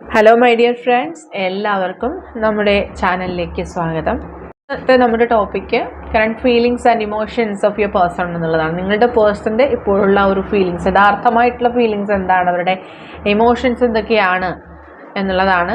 Hello my dear friends എല്ലാവർക്കും നമ്മുടെ ചാനലിലേക്ക് സ്വാഗതം. ഇന്നത്തെ നമ്മുടെ topic current feelings and emotions of your person എന്നുള്ളതാണ്. നിങ്ങളുടെ പേഴ്സന്റെ ഇപ്പോഴുള്ള ഒരു ഫീലിങ്സ് യഥാർത്ഥമായിട്ടുള്ള ഫീലിങ്സ് എന്താണ്? അവരുടെ ഇമോഷൻസ് എന്തൊക്കെയാണ്? എന്നുള്ളതാണ്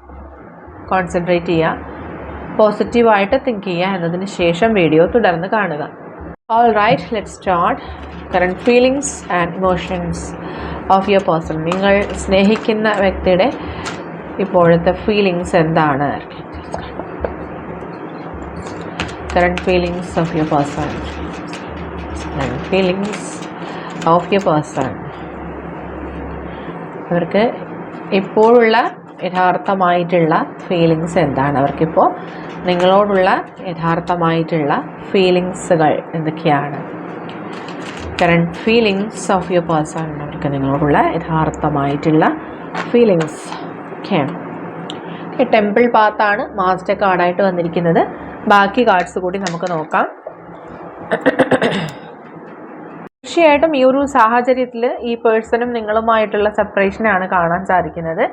കോൺസെൻട്രേറ്റ് ചെയ്യുക. പോസിറ്റീവായിട്ട് തിങ്ക് ചെയ്യുക എന്നതിന് ശേഷം വീഡിയോ തുടർന്ന് കാണുക. All right let start current feelings and emotions of your person നിങ്ങൾ സ്നേഹിക്കുന്ന വ്യക്തിയുടെ ഇപ്പോഴത്തെ ഫീലിങ്സ് എന്താണ്? Current feelings of your person current feelings of your person അവർക്ക് ഇപ്പോഴുള്ള യഥാർത്ഥമായിട്ടുള്ള ഫീലിങ്സ് എന്താണ്? അവർക്കിപ്പോൾ നിങ്ങളോടുള്ള യഥാർത്ഥമായിട്ടുള്ള ഫീലിങ്സുകൾ എന്തൊക്കെയാണ്? Current feelings of your person അവർക്ക് നിങ്ങളോടുള്ള യഥാർത്ഥമായിട്ടുള്ള ഫീലിങ്സ് ഒക്കെയാണ്. ടെമ്പിൾ പാത്താണ് മാസ്റ്റർ കാർഡായിട്ട് വന്നിരിക്കുന്നത്. ബാക്കി കാർഡ്സ് കൂടി നമുക്ക് നോക്കാം. തീർച്ചയായിട്ടും ഈ ഒരു സാഹചര്യത്തിൽ ഈ പേഴ്സണും നിങ്ങളുമായിട്ടുള്ള സെപ്പറേഷനാണ് കാണാൻ സാധിക്കുന്നത്.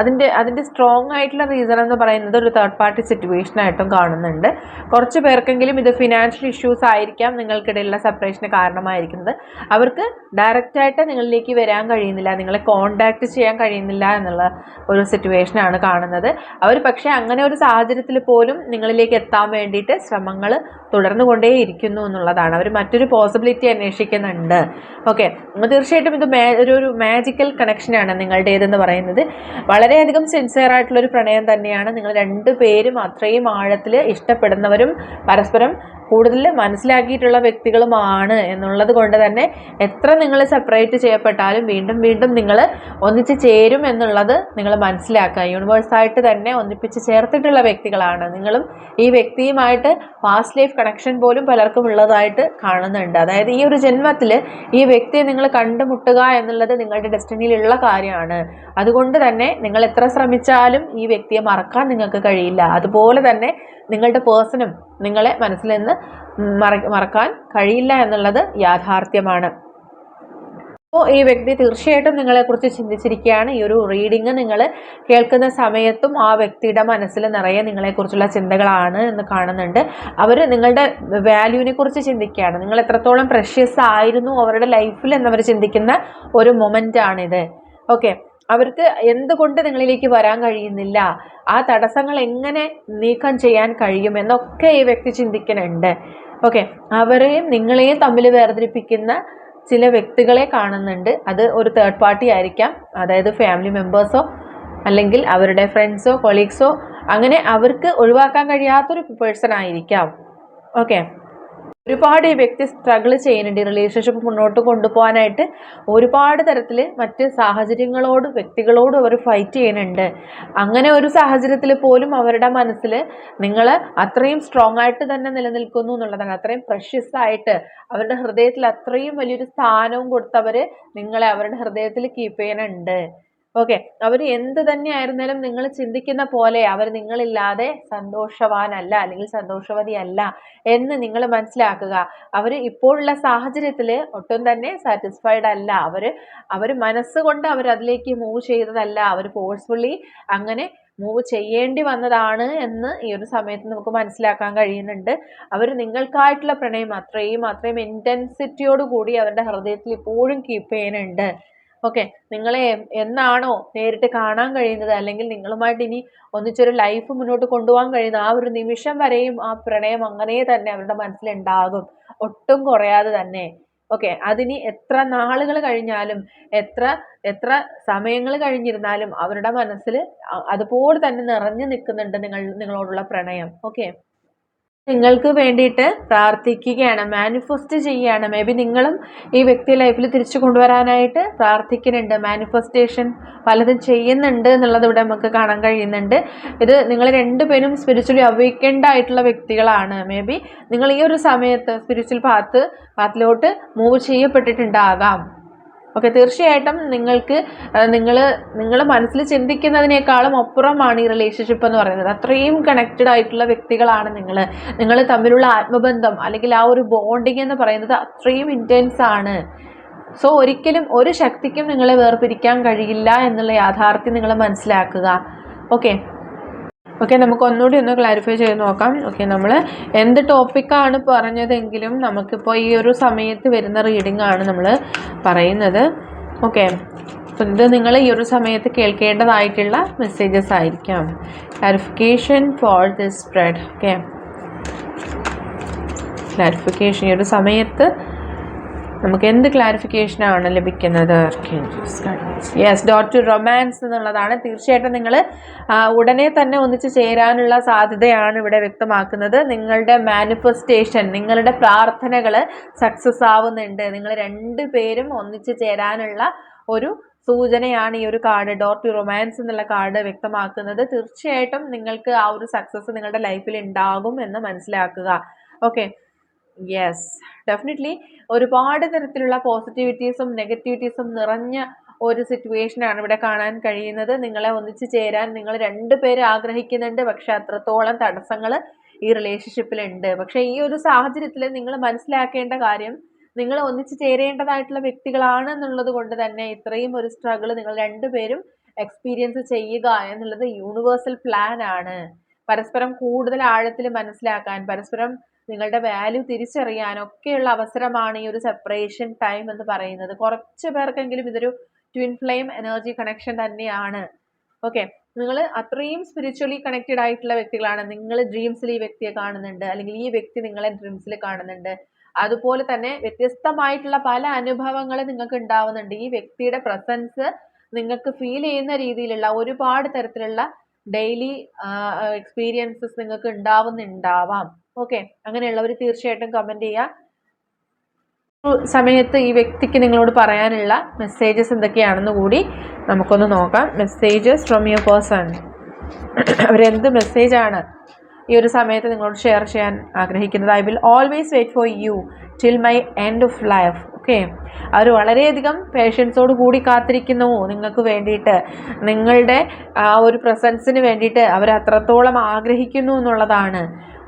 അതിന്റെ അതിന്റെ സ്ട്രോങ് ആയിട്ടുള്ള റീസൺ എന്ന് പറയുന്നത് ഒരു തേർഡ് പാർട്ടി സിറ്റുവേഷൻ ആയിട്ടും കാണുന്നുണ്ട്. കുറച്ച് പേർക്കെങ്കിലും ഇത് ഫിനാൻഷ്യൽ ഇഷ്യൂസ് ആയിരിക്കാം നിങ്ങൾക്കിടയിലുള്ള സെപ്പറേഷന് കാരണമായിരിക്കുന്നത്. അവർക്ക് ഡയറക്റ്റായിട്ട് നിങ്ങളിലേക്ക് വരാൻ കഴിയുന്നില്ല നിങ്ങളെ കോണ്ടാക്ട് ചെയ്യാൻ കഴിയുന്നില്ല എന്നുള്ള ഒരു സിറ്റുവേഷനാണ് കാണുന്നത്. അവർ പക്ഷേ അങ്ങനെ ഒരു സാഹചര്യത്തിൽ പോലും നിങ്ങളിലേക്ക് എത്താൻ വേണ്ടിയിട്ട് ശ്രമങ്ങൾ തുടർന്നു കൊണ്ടേയിരിക്കുന്നു എന്നുള്ളതാണ്. അവർ മറ്റൊരു പോസിബിലിറ്റി അന്വേഷിക്കുന്നുണ്ട്. ഓക്കെ തീർച്ചയായിട്ടും ഇത് ഒരു ഒരു മാജിക്കൽ കണക്ഷനാണ് നിങ്ങളുടേതെന്ന് പറയുന്നത്. വളരെയധികം സിൻസിയർ ആയിട്ടുള്ളൊരു പ്രണയം തന്നെയാണ്. നിങ്ങൾ രണ്ട് പേരും അത്രയും ആഴത്തിൽ ഇഷ്ടപ്പെടുന്നവരും പരസ്പരം കൂടുതൽ മനസ്സിലാക്കിയിട്ടുള്ള വ്യക്തികളുമാണ് എന്നുള്ളത് കൊണ്ട് തന്നെ എത്ര നിങ്ങൾ സെപ്പറേറ്റ് ചെയ്യപ്പെട്ടാലും വീണ്ടും വീണ്ടും നിങ്ങൾ ഒന്നിച്ച് ചേരും എന്നുള്ളത് നിങ്ങൾ മനസ്സിലാക്കുക. യൂണിവേഴ്സായിട്ട് തന്നെ ഒന്നിപ്പിച്ച് ചേർത്തിട്ടുള്ള വ്യക്തികളാണ്. നിങ്ങളും ഈ വ്യക്തിയുമായിട്ട് പാസ്റ്റ് ലൈഫ് കണക്ഷൻ പോലും പലർക്കും ഉള്ളതായിട്ട് കാണുന്നുണ്ട്. അതായത് ഈ ഒരു ജന്മത്തിൽ ഈ വ്യക്തിയെ നിങ്ങൾ കണ്ടുമുട്ടുക എന്നുള്ളത് നിങ്ങളുടെ ഡെസ്റ്റിനിയിലുള്ള കാര്യമാണ്. അതുകൊണ്ട് തന്നെ നിങ്ങൾ എത്ര ശ്രമിച്ചാലും ഈ വ്യക്തിയെ മറക്കാൻ നിങ്ങൾക്ക് കഴിയില്ല. അതുപോലെ തന്നെ നിങ്ങളുടെ പേഴ്സണും നിങ്ങളെ മനസ്സിൽ നിന്ന് മറക്കാൻ കഴിയില്ല എന്നുള്ളത് യാഥാർത്ഥ്യമാണ്. അപ്പോൾ ഈ വ്യക്തി തീർച്ചയായിട്ടും നിങ്ങളെക്കുറിച്ച് ചിന്തിച്ചിരിക്കുകയാണ്. ഈ ഒരു റീഡിങ് നിങ്ങൾ കേൾക്കുന്ന സമയത്തും ആ വ്യക്തിയുടെ മനസ്സിൽ നിറയെ നിങ്ങളെക്കുറിച്ചുള്ള ചിന്തകളാണ് എന്ന് കാണുന്നുണ്ട്. അവർ നിങ്ങളുടെ വാല്യൂവിനെ കുറിച്ച് ചിന്തിക്കുകയാണ്. നിങ്ങൾ എത്രത്തോളം പ്രഷ്യസ് ആയിരുന്നു അവരുടെ ലൈഫിൽ എന്നവർ ചിന്തിക്കുന്ന ഒരു മൊമെന്റ് ആണിത്. ഓക്കെ അവർക്ക് എന്തുകൊണ്ട് നിങ്ങളിലേക്ക് വരാൻ കഴിയുന്നില്ല? ആ തടസ്സങ്ങൾ എങ്ങനെ നീക്കം ചെയ്യാൻ കഴിയും എന്നൊക്കെ ഈ വ്യക്തി ചിന്തിക്കുന്നുണ്ട്. ഓക്കെ അവരെയും നിങ്ങളെയും തമ്മിൽ വേർതിരിപ്പിക്കുന്ന ചില വ്യക്തികളെ കാണുന്നുണ്ട്. അത് ഒരു തേർഡ് പാർട്ടി ആയിരിക്കാം. അതായത് ഫാമിലി മെമ്പേഴ്സോ അല്ലെങ്കിൽ അവരുടെ ഫ്രണ്ട്സോ കൊളീഗ്സോ അങ്ങനെ അവർക്ക് ഒഴിവാക്കാൻ കഴിയാത്തൊരു പേഴ്സൺ ആയിരിക്കാം. ഓക്കെ ഒരുപാട് ഈ വ്യക്തി സ്ട്രഗിൾ ചെയ്യുന്നുണ്ട് ഈ റിലേഷൻഷിപ്പ് മുന്നോട്ട് കൊണ്ടുപോകാനായിട്ട്. ഒരുപാട് തരത്തിൽ മറ്റ് സാഹചര്യങ്ങളോട് വ്യക്തികളോടും അവർ ഫൈറ്റ് ചെയ്യുന്നുണ്ട്. അങ്ങനെ ഒരു സാഹചര്യത്തിൽ പോലും അവരുടെ മനസ്സിൽ നിങ്ങൾ അത്രയും സ്ട്രോങ് ആയിട്ട് തന്നെ നിലനിൽക്കുന്നു എന്നുള്ളതാണ്. അത്രയും പ്രഷ്യസ് ആയിട്ട് അവരുടെ ഹൃദയത്തിൽ അത്രയും വലിയൊരു സ്ഥാനവും കൊടുത്തവർ നിങ്ങളെ അവരുടെ ഹൃദയത്തിൽ കീപ്പ് ചെയ്യുന്നുണ്ട്. ഓക്കെ അവർ എന്ത് തന്നെ ആയിരുന്നാലും നിങ്ങൾ ചിന്തിക്കുന്ന പോലെ അവർ നിങ്ങളില്ലാതെ സന്തോഷവാനല്ല അല്ലെങ്കിൽ സന്തോഷവതി അല്ല എന്ന് നിങ്ങൾ മനസ്സിലാക്കുക. അവർ ഇപ്പോഴുള്ള സാഹചര്യത്തിൽ ഒട്ടും തന്നെ സാറ്റിസ്ഫൈഡ് അല്ല. അവർ അവർ മനസ്സുകൊണ്ട് അവർ അതിലേക്ക് മൂവ് ചെയ്തതല്ല. അവർ ഫോഴ്സ്ഫുള്ളി അങ്ങനെ മൂവ് ചെയ്യേണ്ടി വന്നതാണ് എന്ന് ഈ ഒരു സമയത്ത് നമുക്ക് മനസ്സിലാക്കാൻ കഴിയുന്നുണ്ട്. അവർ നിങ്ങൾക്കായിട്ടുള്ള പ്രണയം അത്രയും അത്രയും ഇന്റൻസിറ്റിയോട് കൂടി അവരുടെ ഹൃദയത്തിൽ ഇപ്പോഴും കീപ്പ് ചെയ്യുന്നുണ്ട്. ഓക്കെ നിങ്ങളെ എന്നാണോ നേരിട്ട് കാണാൻ കഴിയുന്നത്? അല്ലെങ്കിൽ നിങ്ങളുമായിട്ട് ഇനി ഒന്നിച്ചൊരു ലൈഫ് മുന്നോട്ട് കൊണ്ടുപോകാൻ കഴിയുന്ന ആ ഒരു നിമിഷം വരെയും ആ പ്രണയം അങ്ങനെ തന്നെ അവരുടെ മനസ്സിലുണ്ടാകും. ഒട്ടും കുറയാതെ തന്നെ. ഓക്കെ അതിനി എത്ര നാളുകൾ കഴിഞ്ഞാലും എത്ര എത്ര സമയങ്ങൾ കഴിഞ്ഞിരുന്നാലും അവരുടെ മനസ്സിൽ അതുപോലെ തന്നെ നിറഞ്ഞു നിൽക്കുന്നുണ്ട് നിങ്ങൾ നിങ്ങളോടുള്ള പ്രണയം. ഓക്കെ. നിങ്ങൾക്ക് വേണ്ടിയിട്ട് പ്രാർത്ഥിക്കുകയാണ് മാനിഫെസ്റ്റ് ചെയ്യുകയാണ്. മേ ബി നിങ്ങളും ഈ വ്യക്തി ലൈഫിൽ തിരിച്ചു കൊണ്ടുവരാനായിട്ട് പ്രാർത്ഥിക്കുന്നുണ്ട് മാനിഫെസ്റ്റേഷൻ പലതും ചെയ്യുന്നുണ്ട് എന്നുള്ളത് ഇവിടെ നമുക്ക് കാണാൻ കഴിയുന്നുണ്ട്. ഇത് നിങ്ങൾ രണ്ടുപേരും സ്പിരിച്വലി അവേക്കൻഡ് ആയിട്ടുള്ള വ്യക്തികളാണ്. മേ ബി നിങ്ങൾ ഈ ഒരു സമയത്ത് സ്പിരിച്വൽ പാത്ത് പാത്തിലോട്ട് മൂവ് ചെയ്യപ്പെട്ടിട്ടുണ്ടാകാം. ഓക്കെ തീർച്ചയായിട്ടും നിങ്ങൾക്ക് നിങ്ങൾ നിങ്ങൾ മനസ്സിൽ ചിന്തിക്കുന്നതിനേക്കാളും അപ്പുറമാണ് ഈ റിലേഷൻഷിപ്പ് എന്ന് പറയുന്നത്. അത്രയും കണക്റ്റഡ് ആയിട്ടുള്ള വ്യക്തികളാണ് നിങ്ങൾ നിങ്ങൾ തമ്മിലുള്ള ആത്മബന്ധം അല്ലെങ്കിൽ ആ ഒരു ബോണ്ടിങ് എന്ന് പറയുന്നത് അത്രയും ഇന്റൻസ് ആണ്. സോ ഒരിക്കലും ഒരു ശക്തിക്കും നിങ്ങളെ വേർപിരിക്കാൻ കഴിയില്ല എന്നുള്ള യാഥാർത്ഥ്യം നിങ്ങൾ മനസ്സിലാക്കുക. ഓക്കെ. ഓക്കെ നമുക്ക് ഒന്നുകൂടി ഒന്ന് ക്ലാരിഫൈ ചെയ്ത് നോക്കാം. ഓക്കെ നമ്മൾ എന്ത് ടോപ്പിക്കാണ് പറഞ്ഞതെങ്കിലും നമുക്കിപ്പോൾ ഈ ഒരു സമയത്ത് വരുന്ന റീഡിംഗ് ആണ് നമ്മൾ പറയുന്നത്. ഓക്കെ അപ്പം ഇത് നിങ്ങൾ ഈ ഒരു സമയത്ത് കേൾക്കേണ്ടതായിട്ടുള്ള മെസ്സേജസ് ആയിരിക്കാം. Clarification for this spread okay clarification ഈ ഒരു സമയത്ത് നമുക്ക് എന്ത് ക്ലാരിഫിക്കേഷനാണ് ലഭിക്കുന്നത് യെസ് ഡോട്ട് ടു റൊമാൻസ് എന്നുള്ളതാണ്. തീർച്ചയായിട്ടും നിങ്ങൾ ഉടനെ തന്നെ ഒന്നിച്ച് ചേരാനുള്ള സാധ്യതയാണ് ഇവിടെ വ്യക്തമാക്കുന്നത്. നിങ്ങളുടെ മാനിഫെസ്റ്റേഷൻ നിങ്ങളുടെ പ്രാർത്ഥനകൾ സക്സസ് ആവുന്നുണ്ട്. നിങ്ങൾ രണ്ട് പേരും ഒന്നിച്ച് ചേരാനുള്ള ഒരു സൂചനയാണ് ഈ ഒരു കാർഡ് ഡോർ ടു റൊമാൻസ് എന്നുള്ള കാർഡ് വ്യക്തമാക്കുന്നത്. തീർച്ചയായിട്ടും നിങ്ങൾക്ക് ആ ഒരു സക്സസ് നിങ്ങളുടെ ലൈഫിൽ ഉണ്ടാകും എന്ന് മനസ്സിലാക്കുക. ഓക്കെ യെസ് ഡെഫിനറ്റ്ലി ഒരുപാട് തരത്തിലുള്ള പോസിറ്റിവിറ്റീസും നെഗറ്റിവിറ്റീസും നിറഞ്ഞ ഒരു സിറ്റുവേഷനാണ് ഇവിടെ കാണാൻ കഴിയുന്നത്. നിങ്ങളെ ഒന്നിച്ച് ചേരാൻ നിങ്ങൾ രണ്ടുപേര് ആഗ്രഹിക്കുന്നുണ്ട്. പക്ഷെ അത്രത്തോളം തടസ്സങ്ങൾ ഈ റിലേഷൻഷിപ്പിലുണ്ട് പക്ഷെ ഈ ഒരു സാഹചര്യത്തിൽ നിങ്ങൾ മനസ്സിലാക്കേണ്ട കാര്യം നിങ്ങൾ ഒന്നിച്ച് ചേരേണ്ടതായിട്ടുള്ള വ്യക്തികളാണ് എന്നുള്ളത് കൊണ്ട് തന്നെ ഇത്രയും ഒരു സ്ട്രഗിൾ നിങ്ങൾ രണ്ടുപേരും എക്സ്പീരിയൻസ് ചെയ്യുക എന്നുള്ളത് യൂണിവേഴ്സൽ പ്ലാൻ ആണ്. പരസ്പരം കൂടുതൽ ആഴത്തിൽ മനസ്സിലാക്കാൻ പരസ്പരം നിങ്ങളുടെ വാല്യൂ തിരിച്ചറിയാൻ തിരിച്ചറിയാനൊക്കെയുള്ള അവസരമാണ് ഈ ഒരു സെപ്പറേഷൻ ടൈം എന്ന് പറയുന്നത്. കുറച്ച് പേർക്കെങ്കിലും ഇതൊരു ട്വിൻ ഫ്ലെയിം എനർജി കണക്ഷൻ തന്നെയാണ്. ഓക്കെ നിങ്ങൾ അത്രയും സ്പിരിച്വലി കണക്റ്റഡ് ആയിട്ടുള്ള വ്യക്തികളാണ്. നിങ്ങൾ ഡ്രീംസിൽ ഈ വ്യക്തിയെ കാണുന്നുണ്ട്. അല്ലെങ്കിൽ ഈ വ്യക്തി നിങ്ങളെ ഡ്രീംസിൽ കാണുന്നുണ്ട്. അതുപോലെ തന്നെ വ്യത്യസ്തമായിട്ടുള്ള പല അനുഭവങ്ങൾ നിങ്ങൾക്ക് ഉണ്ടാവുന്നുണ്ട്. ഈ വ്യക്തിയുടെ പ്രസൻസ് നിങ്ങൾക്ക് ഫീൽ ചെയ്യുന്ന രീതിയിലുള്ള ഒരുപാട് തരത്തിലുള്ള ഡെയിലി എക്സ്പീരിയൻസസ് നിങ്ങൾക്ക് ഉണ്ടാവുന്നുണ്ടാവാം. ഓക്കെ? അങ്ങനെയുള്ളവർ തീർച്ചയായിട്ടും കമന്റ് ചെയ്യുക സമയത്ത് ഈ വ്യക്തിക്ക് നിങ്ങളോട് പറയാനുള്ള മെസ്സേജസ് എന്തൊക്കെയാണെന്ന് കൂടി നമുക്കൊന്ന് നോക്കാം. മെസ്സേജസ് ഫ്രം യുവർ പേഴ്സൺ അവരെന്ത് മെസ്സേജാണ് ഈ ഒരു സമയത്ത് നിങ്ങളോട് ഷെയർ ചെയ്യാൻ ആഗ്രഹിക്കുന്നത്? I will always wait for you till my end of life okay അവർ വളരെയധികം പേഷ്യൻസോട് കൂടി കാത്തിരിക്കുന്നു. നിങ്ങൾക്ക് വേണ്ടിയിട്ട് നിങ്ങളുടെ ആ ഒരു പ്രസൻസിന് വേണ്ടിയിട്ട് അവർ അത്രത്തോളം ആഗ്രഹിക്കുന്നു എന്നുള്ളതാണ്.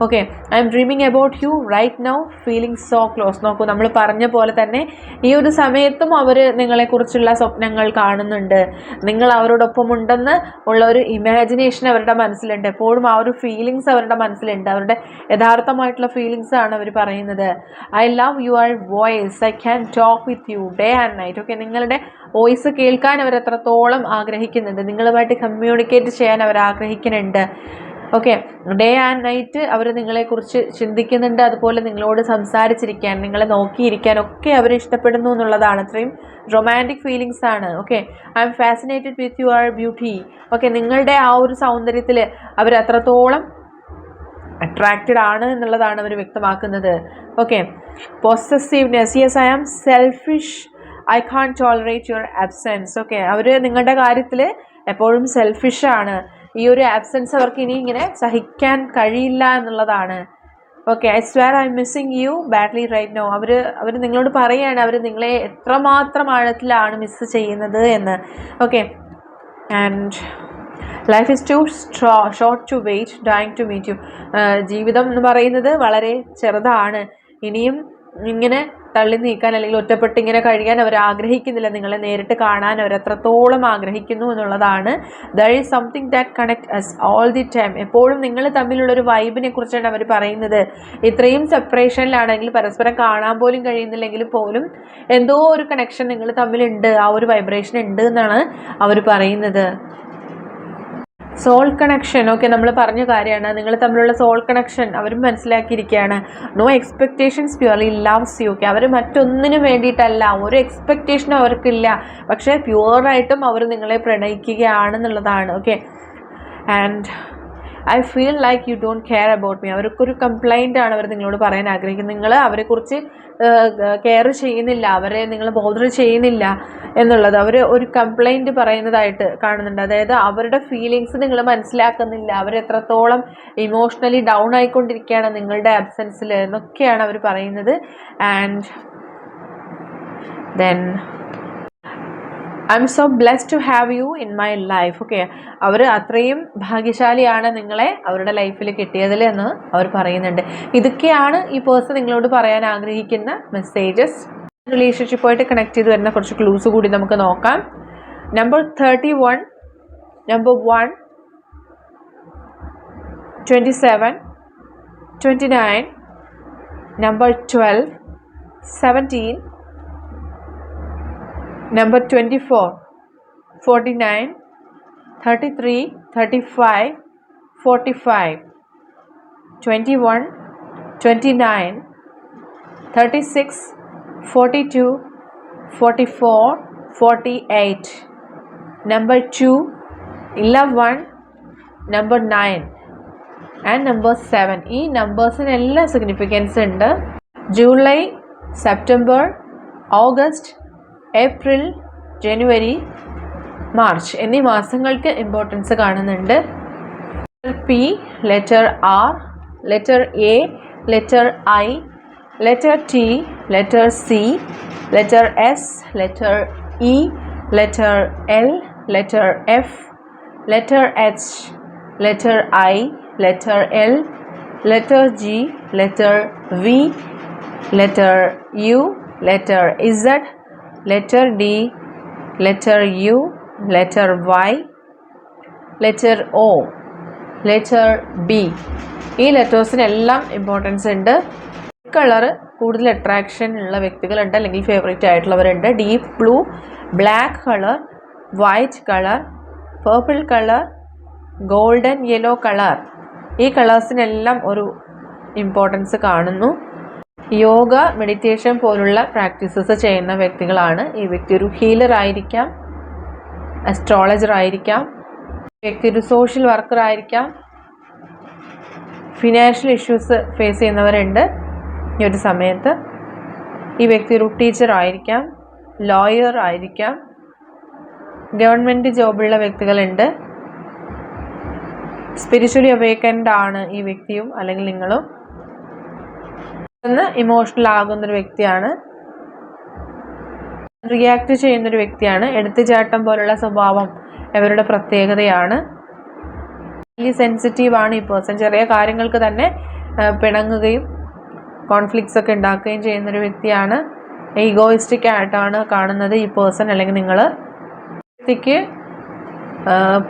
Okay I'm dreaming about you right now feeling so close നോക്കൂ നമ്മൾ പറഞ്ഞ പോലെ തന്നെ ഈ ഒരു സമയത്തും അവർ നിങ്ങളെക്കുറിച്ചുള്ള സ്വപ്നങ്ങൾ കാണുന്നുണ്ട്. നിങ്ങൾ അവരോടൊപ്പം ഉണ്ടെന്ന് ഉള്ള ഒരു ഇമാജിനേഷൻ അവരുടെ മനസ്സിലുണ്ട്. എപ്പോഴും ആ ഒരു ഫീലിങ്സ് അവരുടെ മനസ്സിലുണ്ട്. അവരുടെ യഥാർത്ഥമായിട്ടുള്ള ഫീലിങ്സ് ആണ് അവർ പറയുന്നത്. I love your voice I can talk with you day and night okay നിങ്ങളുടെ വോയിസ് കേൾക്കാൻ അവർ എത്രത്തോളം ആഗ്രഹിക്കുന്നുണ്ട്. നിങ്ങളുമായിട്ട് കമ്മ്യൂണിക്കേറ്റ് ചെയ്യാൻ അവർ ആഗ്രഹിക്കുന്നുണ്ട്. ഓക്കെ ഡേ ആൻഡ് നൈറ്റ് അവർ നിങ്ങളെക്കുറിച്ച് ചിന്തിക്കുന്നുണ്ട്. അതുപോലെ നിങ്ങളോട് സംസാരിച്ചിരിക്കാൻ നിങ്ങളെ നോക്കിയിരിക്കാൻ ഒക്കെ അവർ ഇഷ്ടപ്പെടുന്നു എന്നുള്ളതാണ്. അത്രയും റൊമാന്റിക് ഫീലിങ്സ് ആണ്. Okay I'm fascinated with your beauty okay നിങ്ങളുടെ ആ ഒരു സൗന്ദര്യത്തിൽ അവർ അത്രത്തോളം അട്രാക്റ്റഡ് ആണ് എന്നുള്ളതാണ് അവർ വ്യക്തമാക്കുന്നത്. Okay possessiveness yes I am selfish I can't tolerate your absence okay അവർ നിങ്ങളുടെ കാര്യത്തിൽ എപ്പോഴും സെൽഫിഷാണ് ഈ ഒരു ആബ്സെൻസ് അവർക്ക് ഇനി ഇങ്ങനെ സഹിക്കാൻ കഴിയില്ല എന്നുള്ളതാണ്. Okay I swear I missing you badly right now അവർ അവർ നിങ്ങളോട് പറയുകയാണ് അവർ നിങ്ങളെ എത്രമാത്രം ആഴത്തിലാണ് മിസ്സ് ചെയ്യുന്നത് എന്ന്. Okay and life is too straw short to wait dying to meet you ജീവിതം എന്ന് പറയുന്നത് വളരെ ചെറുതാണ്. ഇനിയും ഇങ്ങനെ തള്ളി നീക്കാൻ അല്ലെങ്കിൽ ഒറ്റപ്പെട്ട് ഇങ്ങനെ കഴിയാൻ അവർ ആഗ്രഹിക്കുന്നില്ല. നിങ്ങളെ നേരിട്ട് കാണാൻ അവർ എത്രത്തോളം ആഗ്രഹിക്കുന്നു എന്നുള്ളതാണ്. There is something that connect us all the time എപ്പോഴും നിങ്ങൾ തമ്മിലുള്ളൊരു വൈബിനെ കുറിച്ചാണ് അവർ പറയുന്നത്. ഇത്രയും സെപ്പറേഷനിലാണെങ്കിൽ പരസ്പരം കാണാൻ പോലും കഴിയുന്നില്ലെങ്കിൽ പോലും എന്തോ ഒരു കണക്ഷൻ നിങ്ങൾ തമ്മിലുണ്ട്. ആ ഒരു വൈബ്രേഷൻ ഉണ്ട് എന്നാണ് അവർ പറയുന്നത്. സോൾ കണക്ഷൻ ഓക്കെ നമ്മൾ പറഞ്ഞ കാര്യമാണ്. നിങ്ങൾ തമ്മിലുള്ള സോൾ കണക്ഷൻ അവരും മനസ്സിലാക്കിയിരിക്കുകയാണ്. No expectations purely loves you okay അവർ മറ്റൊന്നിനും വേണ്ടിയിട്ടല്ല. ഒരു എക്സ്പെക്റ്റേഷനും അവർക്കില്ല. പക്ഷേ പ്യുവറായിട്ടും അവർ നിങ്ങളെ പ്രണയിക്കുകയാണെന്നുള്ളതാണ്. Okay and I feel like you don't care about me അവർക്കൊരു കംപ്ലൈന്റ് ആണ് അവർ നിങ്ങളോട് പറയാൻ ആഗ്രഹിക്കുന്നത്. നിങ്ങൾ അവരെക്കുറിച്ച് കെയർ ചെയ്യുന്നില്ല. അവരെ നിങ്ങൾ ബോധർ ചെയ്യുന്നില്ല എന്നുള്ളത് അവർ ഒരു കംപ്ലൈന്റ് പറയുന്നതായിട്ട് കാണുന്നുണ്ട്. അതായത് അവരുടെ ഫീലിങ്സ് നിങ്ങൾ മനസ്സിലാക്കുന്നില്ല. അവരെത്രത്തോളം ഇമോഷണലി ഡൗൺ ആയിക്കൊണ്ടിരിക്കുകയാണ് നിങ്ങളുടെ അബ്സെൻസിൽ എന്നൊക്കെയാണ് അവർ പറയുന്നത്. And then I'm so blessed to have you in my life okay അവർ അത്രയും ഭാഗ്യശാലിയാണ് നിങ്ങളെ അവരുടെ ലൈഫിൽ കിട്ടിയതിൽ എന്ന് അവർ പറയുന്നുണ്ട്. ഇതൊക്കെയാണ് ഈ പേഴ്സൺ നിങ്ങളോട് പറയാൻ ആഗ്രഹിക്കുന്ന മെസ്സേജസ് റിലേഷൻഷിപ്പായിട്ട് കണക്ട് ചെയ്ത് വരുന്ന കുറച്ച് ക്ലൂസ് കൂടി നമുക്ക് നോക്കാം. Number thirty one number one twenty seven twenty nine number twelve seventeen number 24 49 33 35 45 21 29 36 42 44 48 number 2 11 number 9 and number seven ഈ നമ്പേഴ്സിനെല്ലാം സിഗ്നിഫിക്കൻസ് ഉണ്ട്. ജൂലൈ സെപ്റ്റംബർ ഓഗസ്റ്റ് ഏപ്രിൽ ജനുവരി മാർച്ച് എന്നീ മാസങ്ങൾക്ക് ഇമ്പോർട്ടൻസ് കാണുന്നുണ്ട്. P letter R letter A letter I letter T letter C letter S letter E letter L letter F letter H letter I letter L letter G letter V letter U letter Z letter D, letter U, letter Y, letter O, letter B. ഈ ലെറ്റേഴ്സിനെല്ലാം importance ഉണ്ട്. Colour കൂടുതൽ attraction ഉള്ള വ്യക്തികളുണ്ട്. അല്ലെങ്കിൽ favourite ആയിട്ടുള്ളവരുണ്ട്. Deep blue black colour white colour purple colour golden yellow colour ഈ കളേഴ്സിനെല്ലാം ഒരു ഇമ്പോർട്ടൻസ് കാണുന്നു. യോഗ മെഡിറ്റേഷൻ പോലുള്ള പ്രാക്ടീസസ് ചെയ്യുന്ന വ്യക്തികളാണ്. ഈ വ്യക്തി ഒരു ഹീലർ ആയിരിക്കാം അസ്ട്രോളജർ ആയിരിക്കാം വ്യക്തി ഒരു സോഷ്യൽ വർക്കർ ആയിരിക്കാം. ഫിനാൻഷ്യൽ ഇഷ്യൂസ് ഫേസ് ചെയ്യുന്നവരുണ്ട് ഈ ഒരു സമയത്ത്. ഈ വ്യക്തി ഒരു ടീച്ചർ ആയിരിക്കാം ലോയർ ആയിരിക്കാം. ഗവൺമെന്റ് ജോബുള്ള വ്യക്തികളുണ്ട്. സ്പിരിച്വലി അവേക്കൻഡ് ആണ് ഈ വ്യക്തിയും അല്ലെങ്കിൽ നിങ്ങളും. പെട്ടെന്ന് ഇമോഷണൽ ആകുന്നൊരു വ്യക്തിയാണ്. റിയാക്ട് ചെയ്യുന്നൊരു വ്യക്തിയാണ്. എടുത്തുചാട്ടം പോലുള്ള സ്വഭാവം ഇവരുടെ പ്രത്യേകതയാണ്. സെൻസിറ്റീവ് ആണ് ഈ പേഴ്സൺ ചെറിയ കാര്യങ്ങൾക്ക് തന്നെ പിണങ്ങുകയും കോൺഫ്ലിക്ട്സ് ഒക്കെ ഉണ്ടാക്കുകയും ചെയ്യുന്നൊരു വ്യക്തിയാണ്. ഈഗോയിസ്റ്റിക് ആയിട്ടാണ് കാണുന്നത് ഈ പേഴ്സൺ അല്ലെങ്കിൽ നിങ്ങൾ വ്യക്തിക്ക്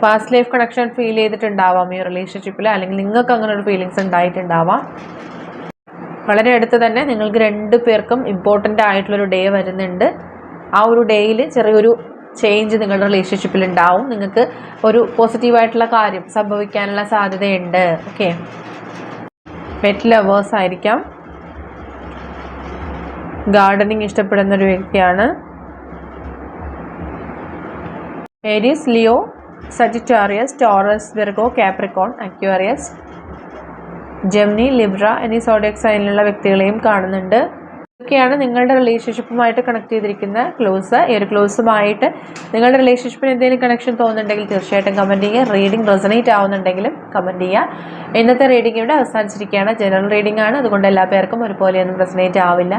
പാസ്റ്റ് ലൈഫ് കണക്ഷൻ ഫീൽ ചെയ്തിട്ടുണ്ടാവാം ഈ റിലേഷൻഷിപ്പിൽ അല്ലെങ്കിൽ നിങ്ങൾക്ക് അങ്ങനെ ഒരു ഫീലിങ്സ് ഉണ്ടായിട്ടുണ്ടാവാം. വളരെ അടുത്ത് തന്നെ നിങ്ങൾക്ക് രണ്ട് പേർക്കും ഇമ്പോർട്ടന്റ് ആയിട്ടുള്ളൊരു ഡേ വരുന്നുണ്ട്. ആ ഒരു ഡേയിൽ ചെറിയൊരു ചേഞ്ച് നിങ്ങളുടെ റിലേഷൻഷിപ്പിൽ ഉണ്ടാവും. നിങ്ങൾക്ക് ഒരു പോസിറ്റീവായിട്ടുള്ള കാര്യം സംഭവിക്കാനുള്ള സാധ്യതയുണ്ട്. ഓക്കെ പെറ്റ് ലവേഴ്സ് ആയിരിക്കാം. ഗാർഡനിങ് ഇഷ്ടപ്പെടുന്ന ഒരു വ്യക്തിയാണ്. Aries Leo Sagittarius Taurus Virgo Capricorn Aquarius Gemini Libra എന്നീ സോഡിയക് സൈനിലുള്ള വ്യക്തികളെയും കാണുന്നുണ്ട്. ഇതൊക്കെയാണ് നിങ്ങളുടെ റിലേഷൻഷിപ്പുമായിട്ട് കണക്ട് ചെയ്തിരിക്കുന്ന ക്ലോസ് ഈ ഒരു ക്ലോസുമായിട്ട് നിങ്ങളുടെ റിലേഷൻഷിപ്പിന് എന്തെങ്കിലും കണക്ഷൻ തോന്നുന്നുണ്ടെങ്കിൽ തീർച്ചയായിട്ടും കമന്റ് ചെയ്യുക. റീഡിംഗ് റെസനേറ്റ് ആവുന്നുണ്ടെങ്കിലും കമന്റ് ചെയ്യുക. ഇന്നത്തെ റീഡിംഗ് ഇവിടെ അവസാനിച്ചിരിക്കുകയാണ്. ജനറൽ റീഡിംഗ് ആണ്. അതുകൊണ്ട് എല്ലാ പേർക്കും ഒരുപോലെയൊന്നും റെസനേറ്റ് ആവില്ല.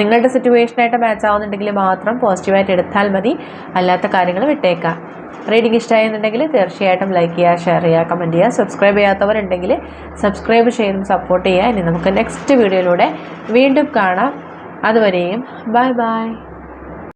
നിങ്ങളുടെ സിറ്റുവേഷനായിട്ട് മാച്ച് ആവുന്നുണ്ടെങ്കിൽ മാത്രം പോസിറ്റീവായിട്ട് എടുത്താൽ മതി. അല്ലാത്ത കാര്യങ്ങൾ വിട്ടേക്കാം റീഡിംഗ് ഇഷ്ടമായെന്നുണ്ടെങ്കിൽ തീർച്ചയായിട്ടും ലൈക്ക് ചെയ്യുക ഷെയർ ചെയ്യുക കമന്റ് ചെയ്യുക. സബ്സ്ക്രൈബ് ചെയ്യാത്തവരുണ്ടെങ്കിൽ സബ്സ്ക്രൈബ് ചെയ്തും സപ്പോർട്ട് ചെയ്യുക. ഇനി നമുക്ക് നെക്സ്റ്റ് വീഡിയോയിലൂടെ വീണ്ടും കാണാം. അതുവരെയും ബൈ ബൈ.